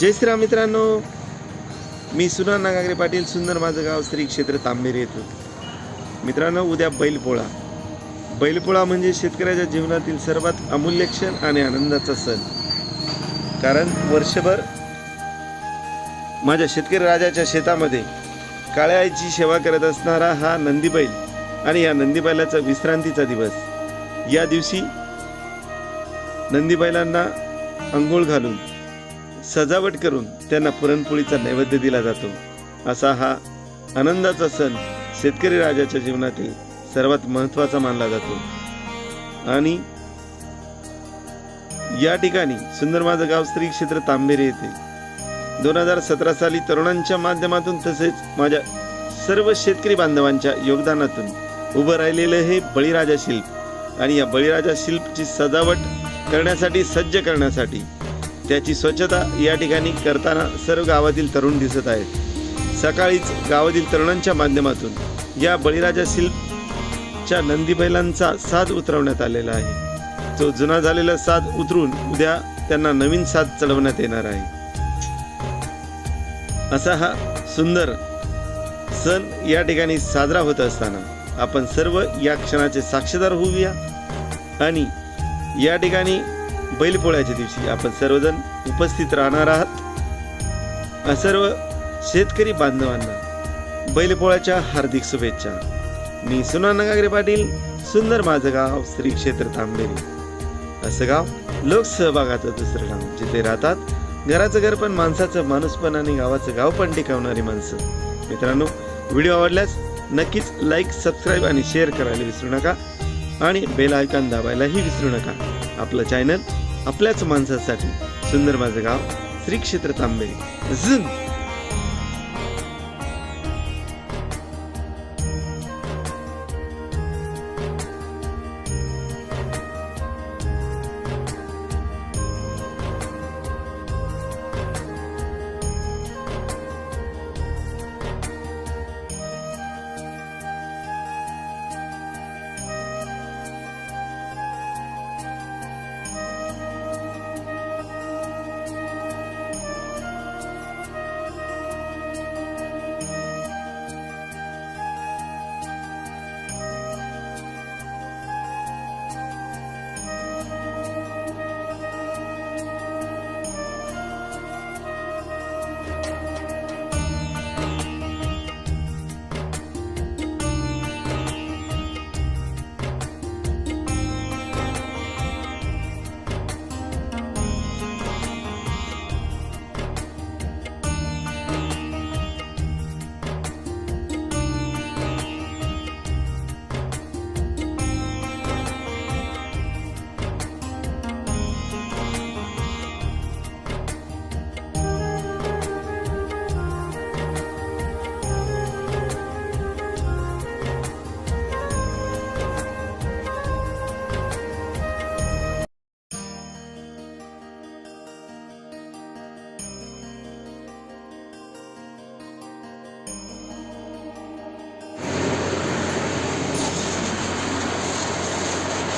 जय श्रीराम मित्रांनो. मी सुना नागागरे पाटील सुंदर माझं गाव श्री क्षेत्र तांबेरी येतो. मित्रांनो उद्या बैलपोळा. बैलपोळा म्हणजे शेतकऱ्याच्या जीवनातील सर्वात अमूल्य क्षण आणि आनंदाचा सण. कारण वर्षभर माझ्या शेतकरी राजाच्या शेतामध्ये काळ्या आईची सेवा करत असणारा हा नंदीबैल आणि या नंदीबैलाचा विश्रांतीचा दिवस. या दिवशी नंदीबैलांना अंघोळ घालून सजावट करून त्यांना पुरणपोळीचा नैवेद्य दिला जातो. असा हा आनंदाचा सण शेतकरी राजाच्या जीवनातील सर्वात महत्त्वाचा मानला जातो. आणि या ठिकाणी सुंदर माझं गाव स्त्री क्षेत्र तांबेरे येथे दोन हजार सतरा साली तरुणांच्या माध्यमातून तसेच माझ्या सर्व शेतकरी बांधवांच्या योगदानातून उभं राहिलेलं हे बळीराजा शिल्प. आणि या बळीराजा शिल्पची सजावट करण्यासाठी सज्ज करण्यासाठी त्याची स्वच्छता या ठिकाणी करताना सर्व गावातील तरुण दिसत आहेत. सकाळीच गावातील तरुणांच्या माध्यमातून या बळीराजा शिल्पच्या नंदी बैलांचा साज उतरवण्यात आलेला आहे. तो जुना झालेला साज उतरून उद्या त्यांना नवीन साज चढवण्यात येणार आहे. असा हा सुंदर सण या ठिकाणी साजरा होत असताना आपण सर्व या क्षणाचे साक्षीदार होऊया आणि या ठिकाणी बैलपोळ्याच्या दिवशी आपण सर्वजण उपस्थित राहणार आहात. सर्व शेतकरी बांधवांना बैलपोळ्याच्या हार्दिक शुभेच्छा. मी सुना नगागरे पाटील सुंदर माझं गाव श्री क्षेत्र तांबेरी असं गाव लोकसहभागाचं दुसरं गाव जिथे राहतात घराचं घर पण माणसाचं माणूस पण आणि गावाचं गाव पण टिकवणारी माणसं. मित्रांनो व्हिडिओ आवडल्यास नक्कीच लाईक सबस्क्राईब आणि शेअर करायला विसरू नका आणि बेल आयकॉन दाबायलाही विसरू नका. आपलं चॅनल आपल्याच माणसासाठी. सुंदर माझं गाव श्री क्षेत्र तांबे. झुन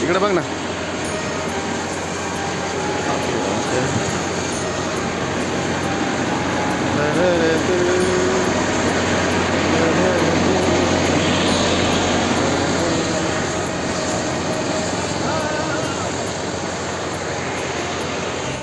ఇక్కడ బాగా